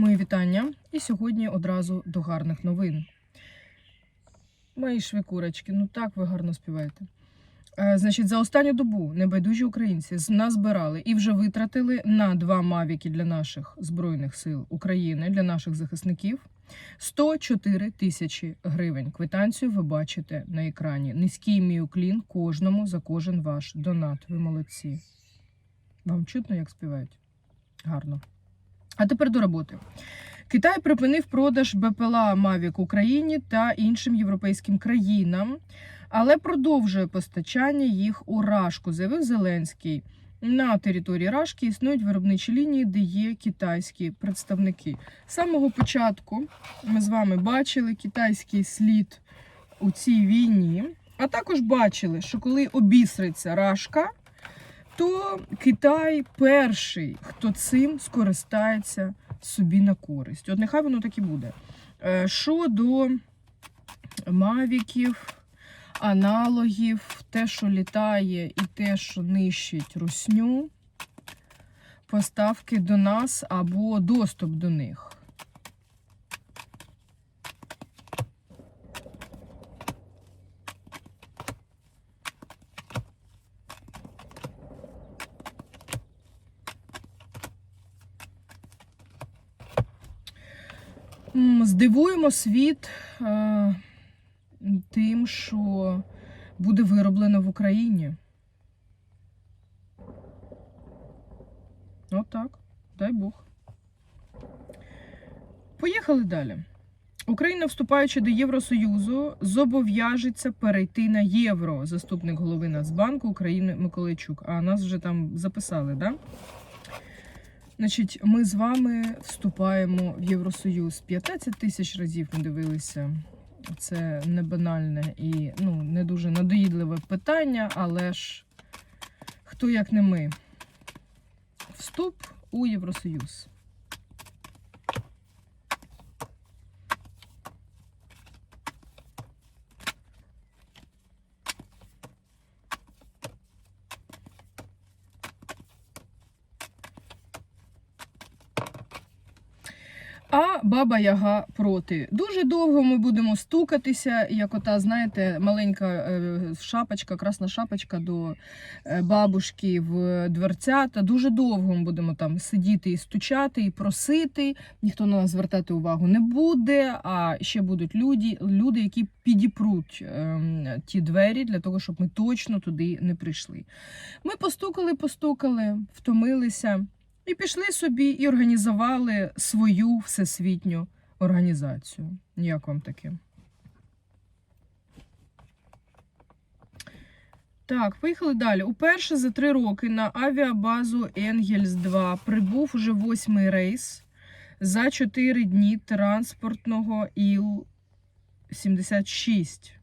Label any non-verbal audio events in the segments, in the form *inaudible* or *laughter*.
Мої вітання. І сьогодні одразу до гарних новин. Мої швикурочки, ну так ви гарно співаєте. Е, значить, за останню добу небайдужі українці назбирали і вже витратили на два мавіки для наших збройних сил України, для наших захисників 104 тисячі гривень. Квитанцію ви бачите на екрані. Низький мій уклін кожному за кожен ваш донат. Ви молодці. Вам чутно, як співають? Гарно. А тепер до роботи. Китай припинив продаж БПЛА Мавік Україні та іншим європейським країнам, але продовжує постачання їх у Рашку, заявив Зеленський. На території Рашки існують виробничі лінії, де є китайські представники. З самого початку ми з вами бачили китайський слід у цій війні, а також бачили, що коли обісриться Рашка, то Китай перший, хто цим скористається собі на користь. От нехай воно так і буде. Е, Щодо мавіків, аналогів, те, що літає, і те, що нищить русню, поставки до нас або доступ до них. Здивуємо світ е, тим, що буде вироблено в Україні. Отак, дай Бог. Поїхали далі. Україна, вступаючи до Євросоюзу, зобов'яжеться перейти на євро. Заступник голови Нацбанку України Миколайчук. А нас вже там записали, да? Значить, ми з вами вступаємо в Євросоюз. 15 тисяч разів ми дивилися. Це не банальне і ну, не дуже надоїдливе питання, але ж хто як не ми. Вступ у Євросоюз. А баба Яга проти. Дуже довго ми будемо стукатися, як ота, знаєте, маленька е, шапочка, красна шапочка до е, бабушки в дверцята. Дуже довго ми будемо там сидіти і стучати, і просити. Ніхто на нас звертати увагу не буде. А ще будуть люди, люди які підіпруть ем, ті двері для того, щоб ми точно туди не прийшли. Ми постукали, постукали, втомилися. І пішли собі і організували свою всесвітню організацію. Як вам таке? Так, поїхали далі. Уперше за три роки на авіабазу Енгельс 2 прибув уже восьмий рейс за чотири дні транспортного Іл-76. Е,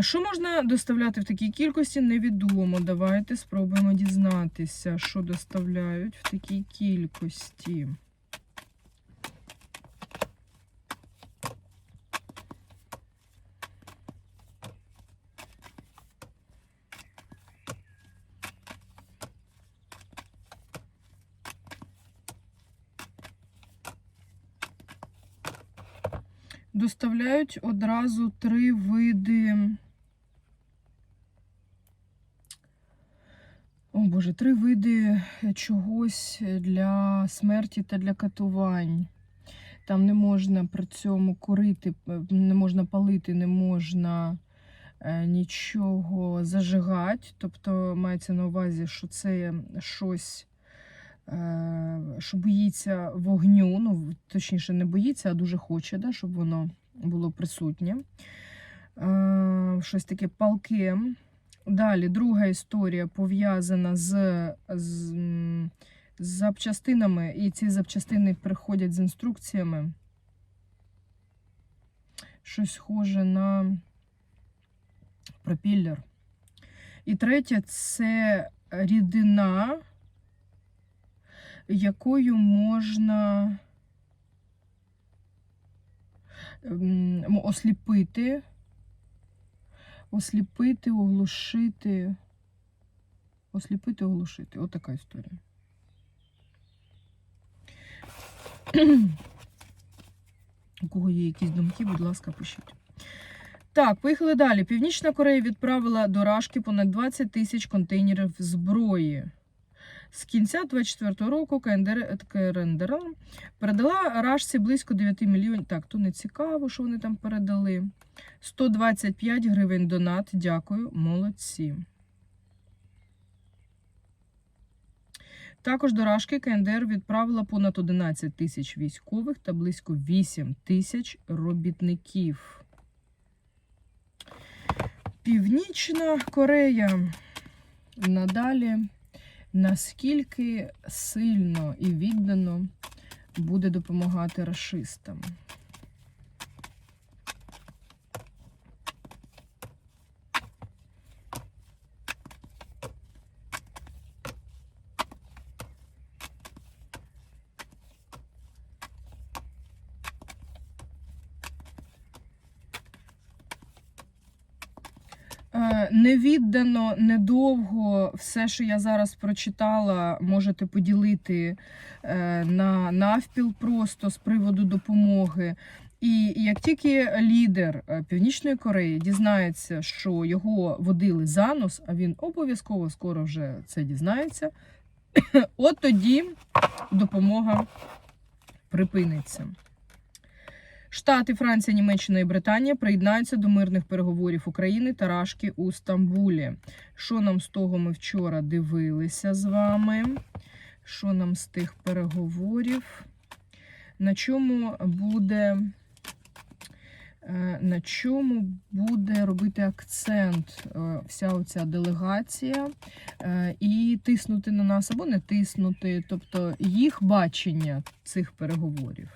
Що можна доставляти в такій кількості, невідомо. Давайте спробуємо дізнатися, що доставляють в такій кількості. Доставляють одразу три види. О Боже, три види чогось для смерті та для катувань. Там не можна при цьому курити, не можна палити, не можна е, нічого зажигати. Тобто мається на увазі, що це щось, що боїться вогню. Ну, точніше, не боїться, а дуже хоче, да, щоб воно було присутнє. Е, Щось таке палке. Далі, друга історія пов'язана з, з, з запчастинами, і ці запчастини приходять з інструкціями. Щось схоже на пропіллер. І третє це рідина, якою можна осліпити осліпити, оглушити. Осліпити, оглушити. От така історія. У кого є якісь думки, будь ласка, пишіть. Так, поїхали далі. Північна Корея відправила до Рашки понад 20 тисяч контейнерів зброї. З кінця 24-го року КНДР, КРНДР передала Рашці близько 9 мільйонів. Так, то не цікаво, що вони там передали. 125 гривень донат. Дякую, молодці. Також до Рашки КНДР відправила понад 11 тисяч військових та близько 8 тисяч робітників. Північна Корея надалі наскільки сильно і віддано буде допомагати рашистам. Е, Невіддано, недовго все, що я зараз прочитала, можете поділити е, на навпіл просто з приводу допомоги. І як тільки лідер е, Північної Кореї дізнається, що його водили за нос, а він обов'язково скоро вже це дізнається, *coughs* от тоді допомога припиниться. Штати, Франція, Німеччина і Британія приєднаються до мирних переговорів України та Рашки у Стамбулі. Що нам з того ми вчора дивилися з вами? Що нам з тих переговорів? На чому буде, е, на чому буде робити акцент е, вся оця делегація е, і тиснути на нас або не тиснути, тобто їх бачення цих переговорів.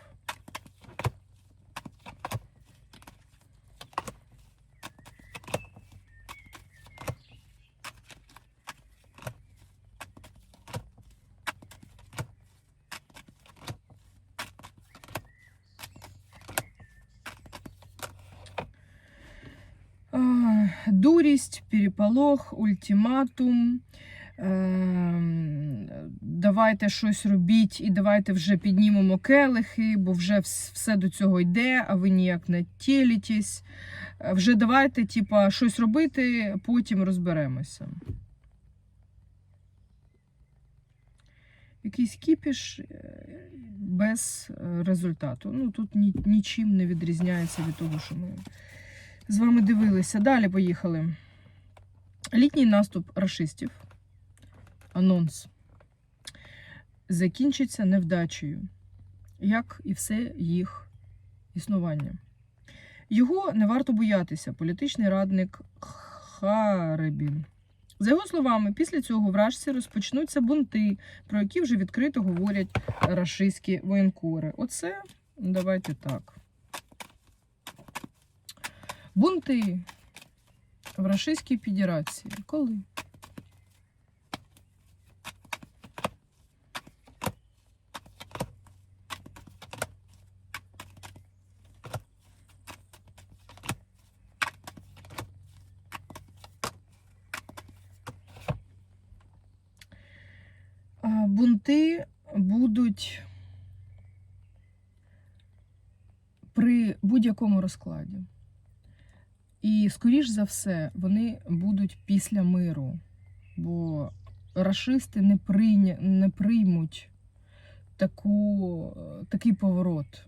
А, Дурість, переполох, ультиматум. Ем, Давайте щось робіть і давайте вже піднімемо келихи, бо вже все до цього йде, а ви ніяк не тілітесь. Е, Вже давайте, типа, щось робити, потім розберемося. Якийсь кіпіш е, без е, результату. Ну, тут нічим не відрізняється від того, що ми з вами дивилися. Далі поїхали. Літній наступ рашистів. Анонс. Закінчиться невдачею, як і все їх існування. Його не варто боятися, політичний радник Харебін. За його словами, після цього в Рашці розпочнуться бунти, про які вже відкрито говорять рашистські воєнкори. Оце давайте так. Бунти в Рашистській Федерації. Коли? Бунти будуть при будь-якому розкладі. І, скоріш за все, вони будуть після миру, бо рашисти не, прийня... не приймуть таку... е, такий поворот.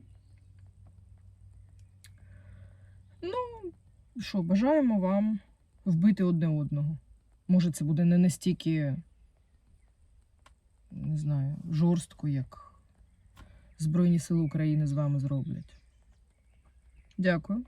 Ну, що, бажаємо вам вбити одне одного. Може, це буде не настільки, не знаю, жорстко, як Збройні Сили України з вами зроблять. Дякую.